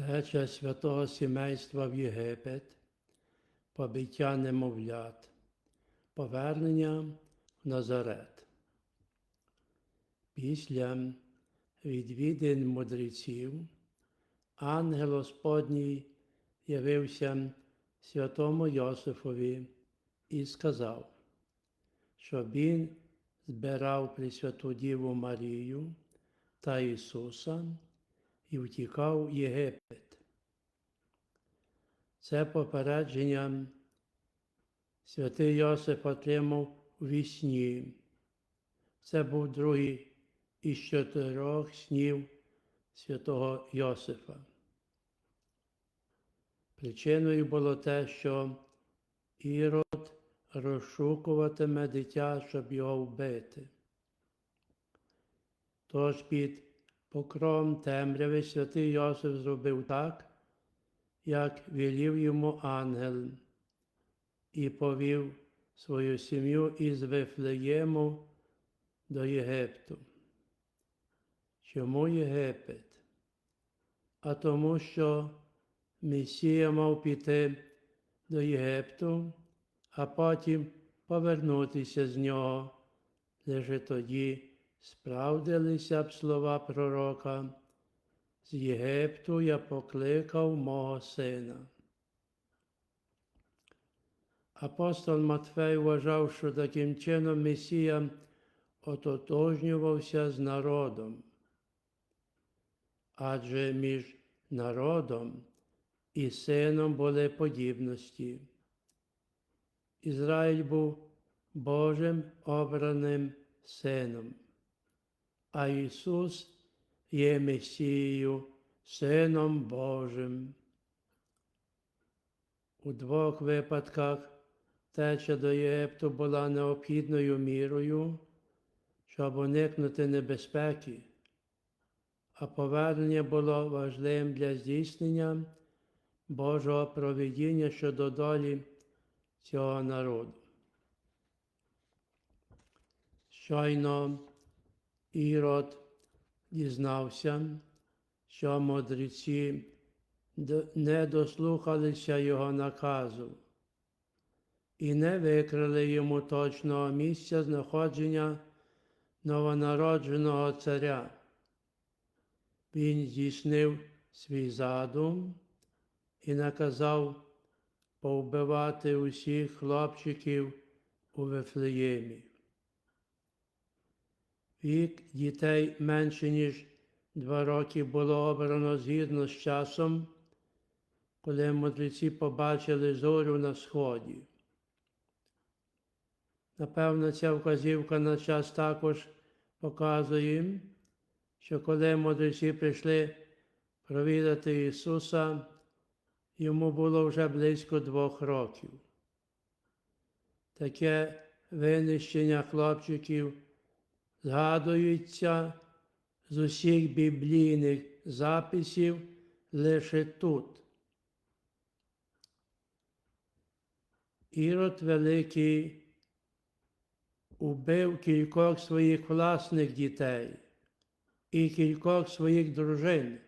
Втеча святого сімейства в Єгипет, побиття немовлят, повернення в Назарет. Після відвідин мудреців ангел Господній явився святому Йосифові і сказав, що він збирав Пресвяту Діву Марію та Ісуса і втікав Єгипет. Це попередження святий Йосиф отримав у вісні. Це був другий із чотирьох снів святого Йосифа. Причиною було те, що Ірод розшукуватиме дитя, щоб його вбити. Тож під покровом темряви святий Йосиф зробив так, як велів йому ангел, і повів свою сім'ю із Вифлеєму до Єгипту. Чому Єгипет? А тому, що Месія мав піти до Єгипту, а потім повернутися з нього. Лише тоді справдилися б слова пророка. З Єгипту я покликав мого сина. Апостол Матфей вважав, що таким чином Месія ототожнювався з народом. Адже між народом і сином були подібності. Ізраїль був Божим обраним сином, а Ісус є Месією, Сином Божим. У двох випадках теча до Єгипту була необхідною мірою, щоб уникнути небезпеки, а повернення було важливим для здійснення Божого провидіння щодо долі цього народу. Щойно Ірод дізнався, що мудреці не дослухалися його наказу і не викрили йому точного місця знаходження новонародженого царя. Він здійснив свій задум і наказав повбивати усіх хлопчиків у Вифлеємі. Вік дітей менше, ніж два роки було обрано згідно з часом, коли мудреці побачили зорю на сході. Напевно, ця вказівка на час також показує, що коли мудреці прийшли провідати Ісуса, йому було вже близько двох років. Таке винищення хлопчиків згадується з усіх біблійних записів лише тут. Ірод Великий убив кількох своїх власних дітей і кількох своїх дружин,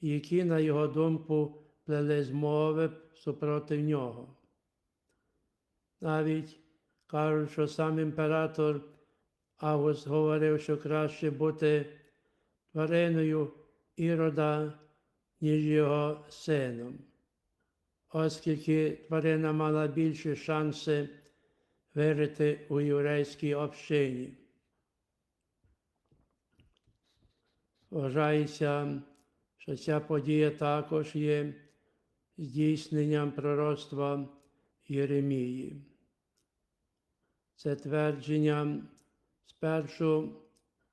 які, на його думку, плели змови супроти нього. Навіть кажуть, що сам імператор Август говорив, що краще бути твариною Ірода, ніж його сином, оскільки тварина мала більші шанси вирити у єврейській общині. Вважається, що ця подія також є здійсненням пророцтва Єремії. Це твердження спершу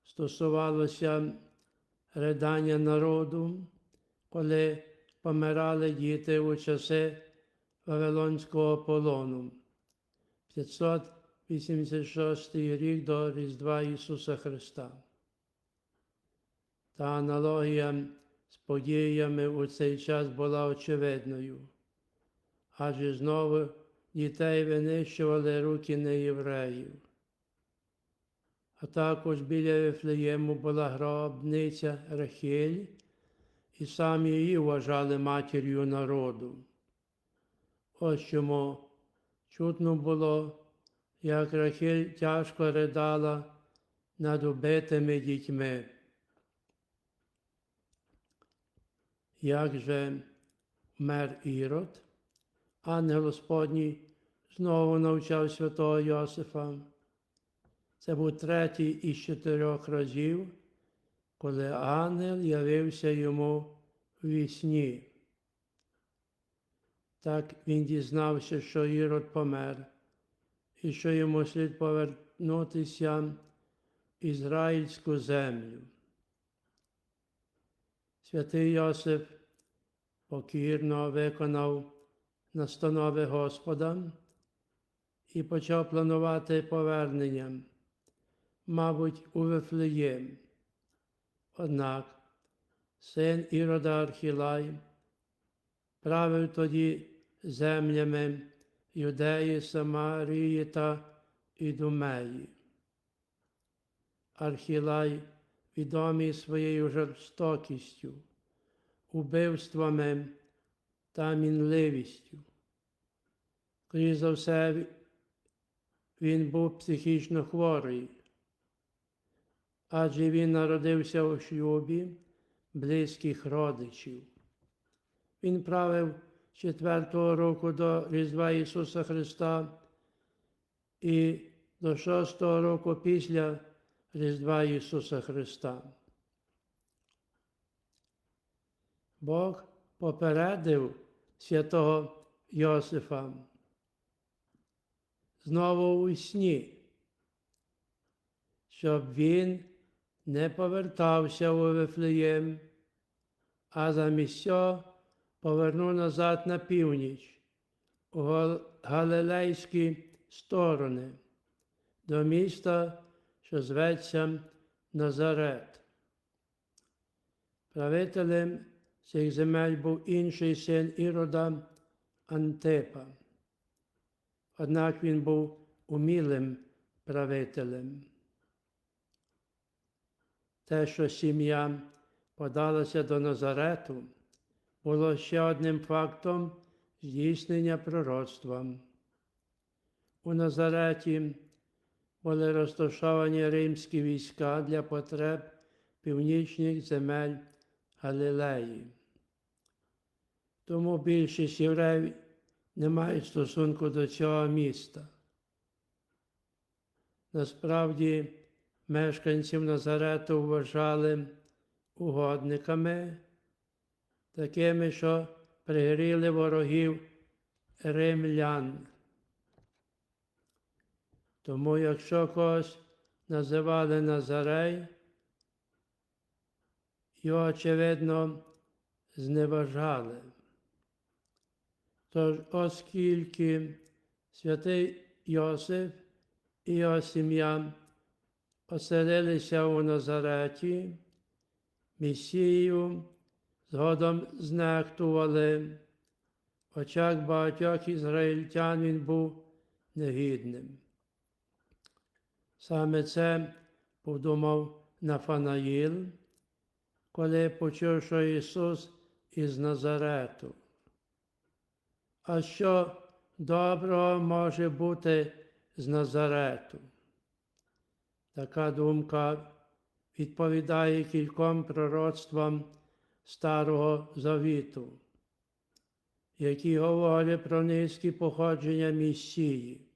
стосувалося ридання народу, коли помирали діти у часи Вавилонського полону. 586 рік до Різдва Ісуса Христа. Та аналогія з подіями у цей час була очевидною, адже знову дітей винищували руки неєвреїв. А також біля Вифлеєму була гробниця Рахиль, і самі її вважали матір'ю народу. Ось чому чутно було, як Рахиль тяжко ридала над убитими дітьми. Як же мер Ірод, ангел Господній знову навчав святого Йосифа. Це був третій із чотирьох разів, коли ангел явився йому в вісні. Так він дізнався, що Ірод помер, і що йому слід повернутися в ізраїльську землю. Святий Йосип покірно виконав настанови Господа і почав планувати повернення, мабуть, у Вифлеєм. Однак син Ірода Архілай правив тоді землями Юдеї, Самарії та Ідумеї. Архілай відомий своєю жорстокістю, убивствами та мінливістю. Крізь за все, він був психічно хворий, адже він народився у шлюбі близьких родичів. Він правив четвертого року до Різдва Ісуса Христа і до шостого року після Різдва Ісуса Христа. Бог попередив святого Йосифа знову у сні, щоб він не повертався у Вифлеєм, а замість цього повернув назад на північ, у Галилейські сторони, до міста, що зветься Назарет. Правителем цих земель був інший син Ірода Антипа. Однак він був умілим правителем. Те, що сім'я подалася до Назарету, було ще одним фактом здійснення пророцтва. У Назареті були розташовані римські війська для потреб північних земель Галилеї. Тому більшість євреїв не мають стосунку до цього міста. Насправді, мешканців Назарету вважали угодниками, такими, що пригріли ворогів римлян. Тому, якщо когось називали Назарей, його, очевидно, зневажали. Тож, оскільки святий Йосиф і його сім'я оселилися у Назареті, Месію згодом знехтували, в очах багатьох ізраїльтян він був негідним. Саме це подумав Нафанаїл, коли почув, що Ісус із Назарету. А що доброго може бути з Назарету? Така думка відповідає кільком пророцтвам Старого Завіту, які говорять про низькі походження Месії.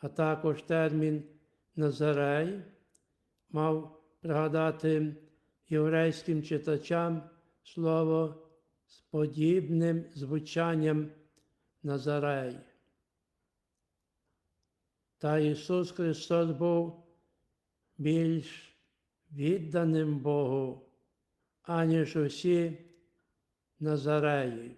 А також термін Назарей мав пригадати єврейським читачам слово з подібним звучанням Назарей. Та Ісус Христос був більш відданим Богу, аніж усі Назареї.